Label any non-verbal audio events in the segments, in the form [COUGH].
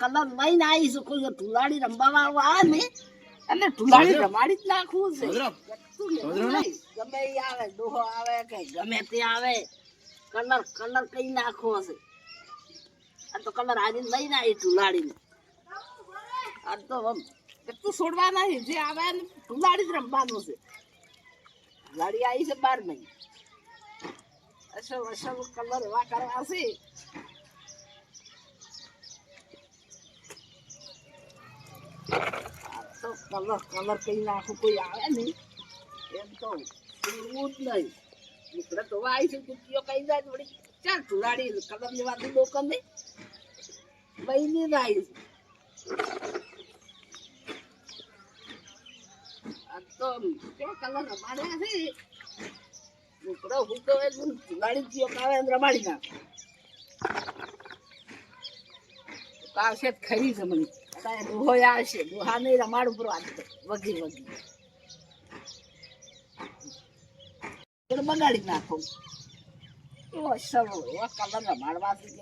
Colour લઈને આવીશું. કોઈ ઢુલાડી રમવા આવે ને અને ઢુલાડી રમાડી જ નાખવું છે. ગમે આવે ડોહો આવે કે ગમે તે આવે કલર કલર કઈ નાખવો છે. આ તો કલર આજે લઈને આવી ઢુલાડીને આ તો કેટલું છોડવા નહીં જે આવે ને ઢુલાડી જ રમવાનું છે. ધુલાડી આવી છે બાર મહિને અસલ અસલ કલર એવા કરવા છે. તો કલર કલર કઈ નાખું, કોઈ આવે ને એમ તો છોડવું જ નહીં. નીકળે તો આવી છે કુટીઓ કઈ જાય વળી ચાલ ઢુલાડી કલર લેવા તું દોકન નહીં. બહેની જ આવી તો કેવો કલર રમાડ્યા છે. નીકળો હું તો ઢુલાડી થયો કાવે એમ રમાડી નાખ. આવશે ખરી છે મને. અત્યારે ડોહો આવશે દુહા નહીં રમાડ ઉપર તો વગી વગી નાખો. એવો કલર રમાડવાથી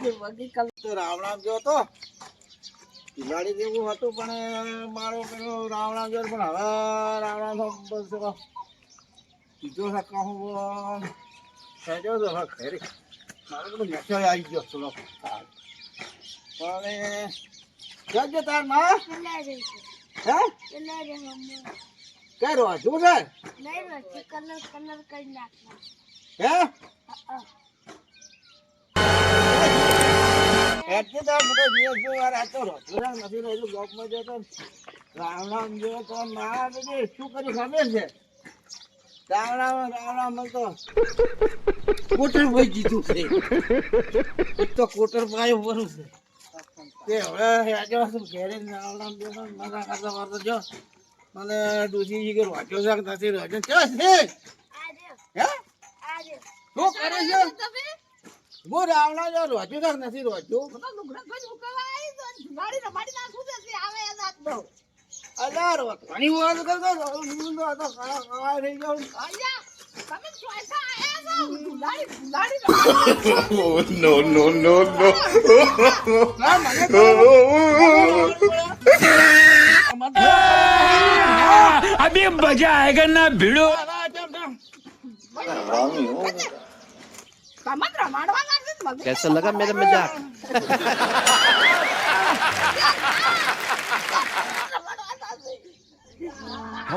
કે કલર તો રાવણા જો તો? બિલાડી જેવું હતું, પણ મારો રાવણા જો પણ હવે રાવણા બીજો બસ સજો તો ખેરી આવી ગયો થોડો પણ જજો હે કઈ રો શું છે હે એટલે તો બધો દિવસ જો રસોડા નથી રહેલું ગોપમાં જો તો રાવણામ જો તો ના શું કર્યું ખબર છે? રાવણામાં રાવણામાં તો કોટર ભાઈ જીતું છે. તો કોટર પાયો ભરું છે. તે હવે આજે શું જો મને ડૂસી કે વાંચો છે નથી રહ્યો છે હે? શું કરે હું રાવણા જો રોજુ તક નથી રોજો અલ્યા રો ઘણી વાર કરતો હું તો આ તો કાળા કાળા થઈ જાઉં અહીંયા તમે ચોઈસા આયા છો ઢુલાડી ઢુલાડી રમાડી [LAUGHS] Oh, no, no, no, no. ના મને તો अभी मजा आएगा ना भिड़ो તમને રમાડવા લાગે છે મગજ कैसा लगा मेरा मजाक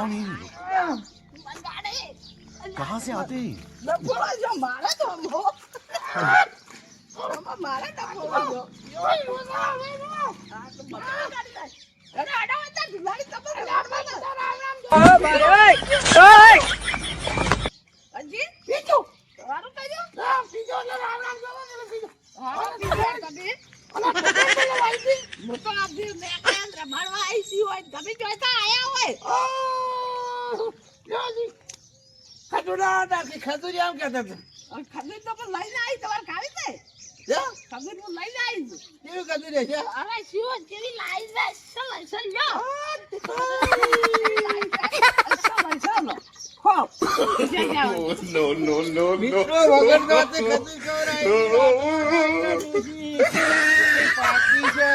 कौन है ये? મંગાડે कहाँ से आते हैं ડફોળો જો મારે તો અમો આમાં મારે ડફોળો જો યોય યોય આવે રો આ તો બધા ગાડી જાય અરે આડા વચ્ચે ઢુલાડી તમને રમાડવા ના રામ રામ અજી પીજો તારું કજો રામ પીજો ને રામ રામ જો ને પીજો હા પીજો કદી ઓલા પકડ બોલો વાલજી હું તો આ દી મે કાંદ રમાડવા આવી છી હોય ગમે જોઈતા ખજુરા ખજુરી કહેતા હતા ખબર તો પણ લઈને આવી તમારે ખાવી છે હે? ખબર હું લઈને આવી કેવી ખજુરી છે અરે શિવ કેવી લાઈ છે ચલ ચલ જો no, no, no, no. વગર દોતે ખજૂર ખવડાવી. પાકી છે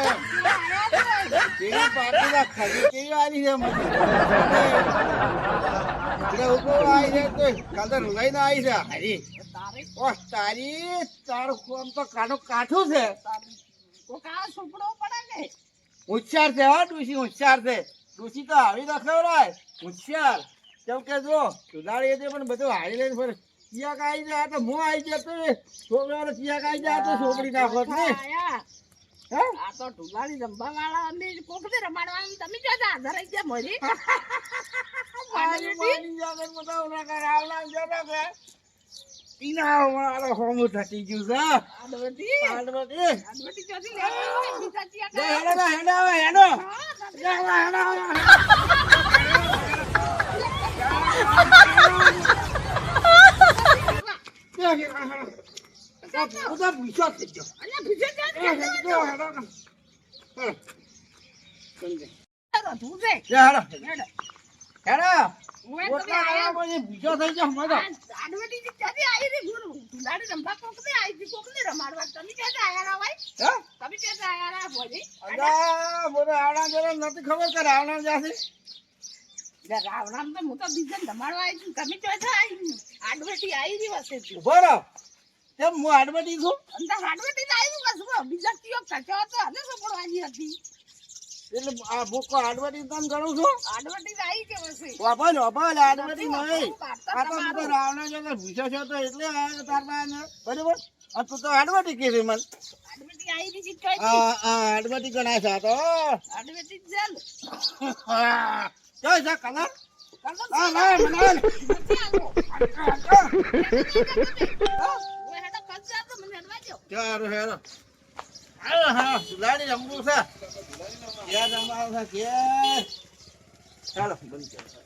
એટલે ઊભો આવી છે તો કલર લઈને આવી છે. હરી તારે તારી તારું આમ તો કાઢું કાઠું છે. કોકા સુપડો પડે ને. હોશિયાર છે હો ડુસી હોશિયાર છે. ડુસી તો આવી તો ખવડાય હોશિયાર કેમ કે જો સુધારી હતી પણ બધું હારી લઈને ફરે. ચિયાક આવી જાય તો હું આવી જતો છોકરાઓને ચિયાક આવી જાય તો છોકરી નાખો ને આ તો ઢુલાડી રમવા વાળા અમે કોકને રમાડવાનું. તમે જો હાજર રહી ગયા મરી. [LAUGHS] ના હેડો હા બીજા. તું બીજો થઈ ગયો નથી આવડા જાશે લે તો હું તો બીજાને રમાડવા આવી છું. તમે આવી? આડવટી આવી તું. ઊભો રહો કેમ હું આડબડી છું. અંદર. બીજા કયો કચો હતો અને શું પડવાની હતી. એટલે આ ભૂકો આડબડી તને ગણું છું? આડવટી તો આવી કે હશે વાપર વાપર આડબડી નહીં. આ તો રાવણા છો એટલે આ તાર પાસે બરાબર? આ તું તો હાડવટી કીધી મને. આવી આ ગણાય છે તો આડવટી જ છે કલર? કલર હા ના. મને આલ. નથી આવો. હા. ઓય હેડો કચો હતો, મને ચાલો હેરો હા હા લાડી રમવું છે. ક્યાં રમવાનું છે કે? ચાલો બંધ